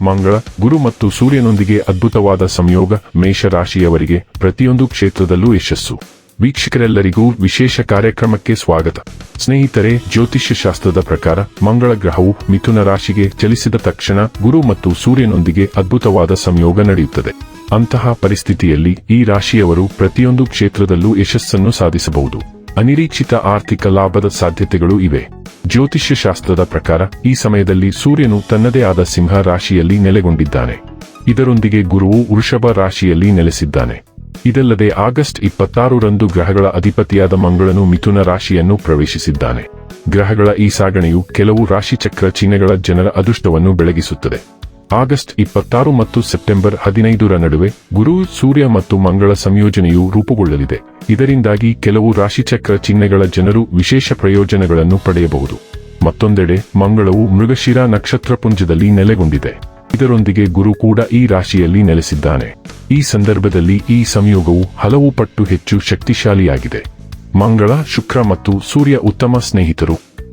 ಮಂಗಳ, ಗುರು ಮತ್ತು ಸೂರ್ಯನೊಂದಿಗೆ ಅದ್ಭುತವಾದ ಸಂಯೋಗ ಮೇಷರಾಶಿಯವರಿಗೆ ಪ್ರತಿಯೊಂದು ಕ್ಷೇತ್ರದಲ್ಲೂ ಯಶಸ್ಸು. ವೀಕ್ಷಕರೆಲ್ಲರಿಗೂ ವಿಶೇಷ ಕಾರ್ಯಕ್ರಮಕ್ಕೆ ಸ್ವಾಗತ. ಸ್ನೇಹಿತರೆ ಜ್ಯೋತಿಷ್ಯ ಶಾಸ್ತ್ರದ ಪ್ರಕಾರ ಮಂಗಳ ಗ್ರಹವು ಮಿಥುನ ರಾಶಿಗೆ ಚಲಿಸಿದ ತಕ್ಷಣ ಗುರು ಮತ್ತು ಸೂರ್ಯನೊಂದಿಗೆ ಅದ್ಭುತವಾದ ಸಂಯೋಗ ನಡೆಯುತ್ತದೆ. ಅಂತಹ ಪರಿಸ್ಥಿತಿಯಲ್ಲಿ ಈ ರಾಶಿಯವರು ಪ್ರತಿಯೊಂದು ಕ್ಷೇತ್ರದಲ್ಲೂ ಯಶಸ್ಸನ್ನು ಸಾಧಿಸಬಹುದು. ಅನಿರೀಕ್ಷಿತ ಆರ್ಥಿಕ ಲಾಭದ ಸಾಧ್ಯತೆಗಳು ಇವೆ. ಜ್ಯೋತಿಷ್ಯ ಶಾಸ್ತ್ರದ ಪ್ರಕಾರ, ಈ ಸಮಯದಲ್ಲಿ ಸೂರ್ಯನು ತನ್ನದೇ ಆದ ಸಿಂಹ ರಾಶಿಯಲ್ಲಿ ನೆಲೆಗೊಂಡಿದ್ದಾನೆ. ಇದರೊಂದಿಗೆ ಗುರುವು ವೃಷಭ ರಾಶಿಯಲ್ಲಿ ನೆಲೆಸಿದ್ದಾನೆ. ಇದಲ್ಲದೆ ಆಗಸ್ಟ್ ಇಪ್ಪತ್ತಾರರಂದು ಗ್ರಹಗಳ ಅಧಿಪತಿಯಾದ ಮಂಗಳನು ಮಿಥುನ ರಾಶಿಯನ್ನು ಪ್ರವೇಶಿಸಿದ್ದಾನೆ. ಗ್ರಹಗಳ ಈ ಸಾಗಣೆಯು ಕೆಲವು ರಾಶಿಚಕ್ರ ಚಿಹ್ನೆಗಳ ಜನರ ಅದೃಷ್ಟವನ್ನು ಬೆಳಗಿಸುತ್ತದೆ. ಆಗಸ್ಟ್ ಇಪ್ಪತ್ತಾರು ಮತ್ತು ಸೆಪ್ಟೆಂಬರ್ ಹದಿನೈದರ ನಡುವೆ ಗುರು, ಸೂರ್ಯ ಮತ್ತು ಮಂಗಳ ಸಂಯೋಜನೆಯು ರೂಪುಗೊಳ್ಳಲಿದೆ. ಇದರಿಂದಾಗಿ ಕೆಲವು ರಾಶಿಚಕ್ರ ಚಿಹ್ನೆಗಳ ಜನರು ವಿಶೇಷ ಪ್ರಯೋಜನಗಳನ್ನು ಪಡೆಯಬಹುದು. ಮತ್ತೊಂದೆಡೆ, ಮಂಗಳವು ಮೃಗಶಿರ ನಕ್ಷತ್ರಪುಂಜದಲ್ಲಿ ನೆಲೆಗೊಂಡಿದೆ. ಇದರೊಂದಿಗೆ ಗುರು ಕೂಡ ಈ ರಾಶಿಯಲ್ಲಿ ನೆಲೆಸಿದ್ದಾನೆ. ಈ ಸಂದರ್ಭದಲ್ಲಿ ಈ ಸಂಯೋಗವು ಹಲವು ಪಟ್ಟು ಹೆಚ್ಚು ಶಕ್ತಿಶಾಲಿಯಾಗಿದೆ. ಮಂಗಳ, ಶುಕ್ರ ಮತ್ತು ಸೂರ್ಯ ಉತ್ತಮ ಸ್ನೇಹಿತರು.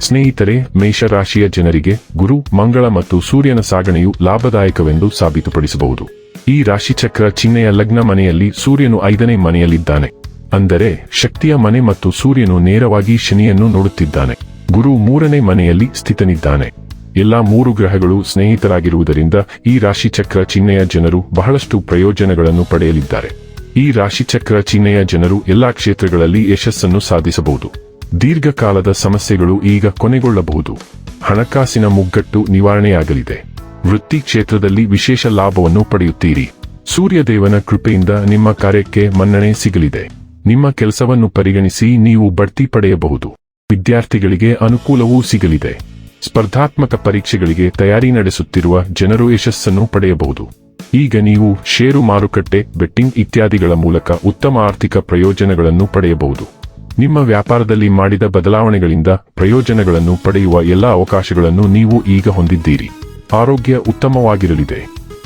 ಸ್ನೇಹಿತರೆ, ಮೇಷರಾಶಿಯ ಜನರಿಗೆ ಗುರು, ಮಂಗಳ ಮತ್ತು ಸೂರ್ಯನ ಸಾಗಣೆಯು ಲಾಭದಾಯಕವೆಂದು ಸಾಬೀತುಪಡಿಸಬಹುದು. ಈ ರಾಶಿಚಕ್ರ ಚಿಹ್ನೆಯ ಲಗ್ನ ಮನೆಯಲ್ಲಿ ಸೂರ್ಯನು ಐದನೇ ಮನೆಯಲ್ಲಿದ್ದಾನೆ. ಅಂದರೆ, ಶಕ್ತಿಯ ಮನೆ ಮತ್ತು ಸೂರ್ಯನು ನೇರವಾಗಿ ಶನಿಯನ್ನು ನೋಡುತ್ತಿದ್ದಾನೆ. ಗುರು ಮೂರನೇ ಮನೆಯಲ್ಲಿ ಸ್ಥಿತನಿದ್ದಾನೆ. ಎಲ್ಲಾ ಮೂರು ಗ್ರಹಗಳು ಸ್ನೇಹಿತರಾಗಿರುವುದರಿಂದ ಈ ರಾಶಿಚಕ್ರ ಚಿಹ್ನೆಯ ಜನರು ಬಹಳಷ್ಟು ಪ್ರಯೋಜನಗಳನ್ನು ಪಡೆಯಲಿದ್ದಾರೆ. ಈ ರಾಶಿಚಕ್ರ ಚಿಹ್ನೆಯ ಜನರು ಎಲ್ಲಾ ಕ್ಷೇತ್ರಗಳಲ್ಲಿ ಯಶಸ್ಸನ್ನು ಸಾಧಿಸಬಹುದು. ದೀರ್ಘಕಾಲದ ಸಮಸ್ಯೆಗಳು ಈಗ ಕೊನೆಗೊಳ್ಳಬಹುದು. ಹಣಕಾಸಿನ ಮುಗ್ಗಟ್ಟು ನಿವಾರಣೆಯಾಗಲಿದೆ. ವೃತ್ತಿ ಕ್ಷೇತ್ರದಲ್ಲಿ ವಿಶೇಷ ಲಾಭವನ್ನು ಪಡೆಯುತ್ತೀರಿ. ಸೂರ್ಯದೇವನ ಕೃಪೆಯಿಂದ ನಿಮ್ಮ ಕಾರ್ಯಕ್ಕೆ ಮನ್ನಣೆ ಸಿಗಲಿದೆ. ನಿಮ್ಮ ಕೆಲಸವನ್ನು ಪರಿಗಣಿಸಿ ನೀವು ಬಡ್ತಿ ಪಡೆಯಬಹುದು. ವಿದ್ಯಾರ್ಥಿಗಳಿಗೆ ಅನುಕೂಲವೂ ಸಿಗಲಿದೆ. ಸ್ಪರ್ಧಾತ್ಮಕ ಪರೀಕ್ಷೆಗಳಿಗೆ ತಯಾರಿ ನಡೆಸುತ್ತಿರುವ ಜನರು ಯಶಸ್ಸನ್ನು ಪಡೆಯಬಹುದು. ಈಗ ನೀವು ಷೇರು ಮಾರುಕಟ್ಟೆ, ಬೆಟ್ಟಿಂಗ್ ಇತ್ಯಾದಿಗಳ ಮೂಲಕ ಉತ್ತಮ ಆರ್ಥಿಕ ಪ್ರಯೋಜನಗಳನ್ನು ಪಡೆಯಬಹುದು. ನಿಮ್ಮ ವ್ಯಾಪಾರದಲ್ಲಿ ಮಾಡಿದ ಬದಲಾವಣೆಗಳಿಂದ ಪ್ರಯೋಜನಗಳನ್ನು ಪಡೆಯುವ ಎಲ್ಲ ಅವಕಾಶಗಳನ್ನು ನೀವು ಈಗ ಹೊಂದಿದ್ದೀರಿ. ಆರೋಗ್ಯ ಉತ್ತಮವಾಗಿರಲಿದೆ.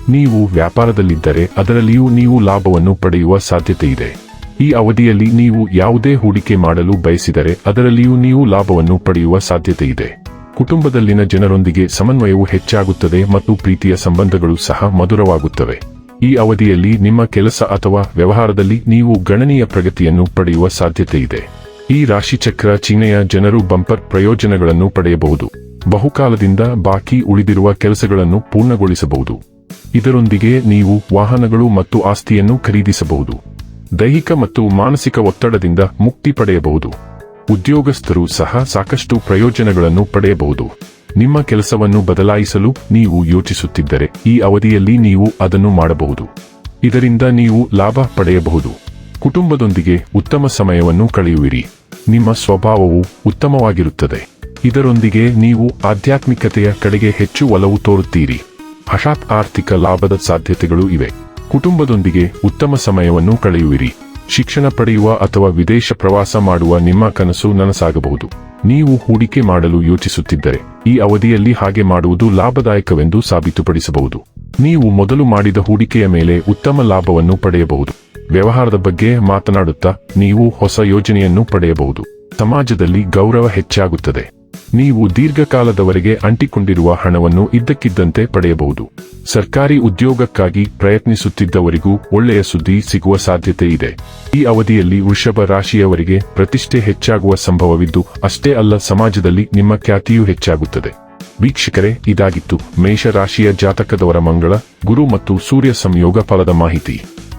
ನೀವು ವ್ಯಾಪಾರದಲ್ಲಿದ್ದರೆ ಅದರಲ್ಲಿಯೂ ನೀವು ಲಾಭವನ್ನು ಪಡೆಯುವ ಸಾಧ್ಯತೆ ಇದೆ ಈ ಅವಧಿಯಲ್ಲಿ ನೀವು ಯಾವುದೇ ಹೂಡಿಕೆ ಮಾಡಲು ಬಯಸಿದರೆ ಅದರಲ್ಲಿಯೂ ನೀವು ಲಾಭವನ್ನು ಪಡೆಯುವ ಸಾಧ್ಯತೆ ಇದೆ ಕುಟುಂಬದಲ್ಲಿನ ಜನರೊಂದಿಗೆ ಸಮನ್ವಯವು ಹೆಚ್ಚಾಗುತ್ತದೆ ಮತ್ತು ಪ್ರೀತಿಯ ಸಂಬಂಧಗಳು ಸಹ ಮಧುರವಾಗುತ್ತವೆ. ಈ ಅವಧಿಯಲ್ಲಿ ನಿಮ್ಮ ಕೆಲಸ ಅಥವಾ ವ್ಯವಹಾರದಲ್ಲಿ ನೀವು ಗಣನೀಯ ಪ್ರಗತಿಯನ್ನು ಪಡೆಯುವ ಸಾಧ್ಯತೆ ಇದೆ ಈ ರಾಶಿಚಕ್ರ ಚೀನೆಯ ಜನರು ಬಂಪರ್ ಪ್ರಯೋಜನಗಳನ್ನು ಪಡೆಯಬಹುದು. ಬಹುಕಾಲದಿಂದ ಬಾಕಿ ಉಳಿದಿರುವ ಕೆಲಸಗಳನ್ನು ಪೂರ್ಣಗೊಳಿಸಬಹುದು. ಇದರೊಂದಿಗೆ ನೀವು ವಾಹನಗಳು ಮತ್ತು ಆಸ್ತಿಯನ್ನು ಖರೀದಿಸಬಹುದು. ದೈಹಿಕ ಮತ್ತು ಮಾನಸಿಕ ಒತ್ತಡದಿಂದ ಮುಕ್ತಿ ಪಡೆಯಬಹುದು. ಉದ್ಯೋಗಸ್ಥರು ಸಹ ಸಾಕಷ್ಟು ಪ್ರಯೋಜನಗಳನ್ನು ಪಡೆಯಬಹುದು. ನಿಮ್ಮ ಕೆಲಸವನ್ನು ಬದಲಾಯಿಸಲು ನೀವು ಯೋಚಿಸುತ್ತಿದ್ದರೆ ಈ ಅವಧಿಯಲ್ಲಿ ನೀವು ಅದನ್ನು ಮಾಡಬಹುದು. ಇದರಿಂದ ನೀವು ಲಾಭ ಪಡೆಯಬಹುದು. ಕುಟುಂಬದೊಂದಿಗೆ ಉತ್ತಮ ಸಮಯವನ್ನು ಕಳೆಯುವಿರಿ. ನಿಮ್ಮ ಸ್ವಭಾವವು ಉತ್ತಮವಾಗಿರುತ್ತದೆ. ಇದರೊಂದಿಗೆ ನೀವು ಆಧ್ಯಾತ್ಮಿಕತೆಯ ಕಡೆಗೆ ಹೆಚ್ಚು ಒಲವು ತೋರುತ್ತೀರಿ. ಹಠಾತ್ ಆರ್ಥಿಕ ಲಾಭದ ಸಾಧ್ಯತೆಗಳು ಇವೆ. ಕುಟುಂಬದೊಂದಿಗೆ ಉತ್ತಮ ಸಮಯವನ್ನು ಕಳೆಯುವಿರಿ. ಶಿಕ್ಷಣ ಪಡೆಯುವ ಅಥವಾ ವಿದೇಶ ಪ್ರವಾಸ ಮಾಡುವ ನಿಮ್ಮ ಕನಸು ನನಸಾಗಬಹುದು. ನೀವು ಹೂಡಿಕೆ ಮಾಡಲು ಯೋಚಿಸುತ್ತಿದ್ದರೆ, ಈ ಅವಧಿಯಲ್ಲಿ ಹಾಗೆ ಮಾಡುವುದು ಲಾಭದಾಯಕವೆಂದು ಸಾಬೀತುಪಡಿಸಬಹುದು. ನೀವು ಮೊದಲು ಮಾಡಿದ ಹೂಡಿಕೆಯ ಮೇಲೆ ಉತ್ತಮ ಲಾಭವನ್ನು ಪಡೆಯಬಹುದು. ವ್ಯವಹಾರದ ಬಗ್ಗೆ ಮಾತನಾಡುತ್ತಾ ನೀವು ಹೊಸ ಯೋಜನೆಯನ್ನು ಪಡೆಯಬಹುದು. ಸಮಾಜದಲ್ಲಿ ಗೌರವ ಹೆಚ್ಚಾಗುತ್ತದೆ. ನೀವು ದೀರ್ಘಕಾಲದವರೆಗೆ ಅಂಟಿಕೊಂಡಿರುವ ಹಣವನ್ನು ಇದ್ದಕ್ಕಿದ್ದಂತೆ ಪಡೆಯಬಹುದು. ಸರ್ಕಾರಿ ಉದ್ಯೋಗಕ್ಕಾಗಿ ಪ್ರಯತ್ನಿಸುತ್ತಿದ್ದವರಿಗೂ ಒಳ್ಳೆಯ ಸುದ್ದಿ ಸಿಗುವ ಸಾಧ್ಯತೆ ಇದೆ. ಈ ಅವಧಿಯಲ್ಲಿ ವೃಷಭ ರಾಶಿಯವರಿಗೆ ಪ್ರತಿಷ್ಠೆ ಹೆಚ್ಚಾಗುವ ಸಂಭವವಿದ್ದು, ಅಷ್ಟೇ ಅಲ್ಲ ಸಮಾಜದಲ್ಲಿ ನಿಮ್ಮ ಖ್ಯಾತಿಯೂ ಹೆಚ್ಚಾಗುತ್ತದೆ. ವೀಕ್ಷಕರೇ, ಇದಾಗಿತ್ತು ಮೇಷರಾಶಿಯ ಜಾತಕದವರ ಮಂಗಳ, ಗುರು ಮತ್ತು ಸೂರ್ಯ ಸಂಯೋಗ ಫಲದ ಮಾಹಿತಿ.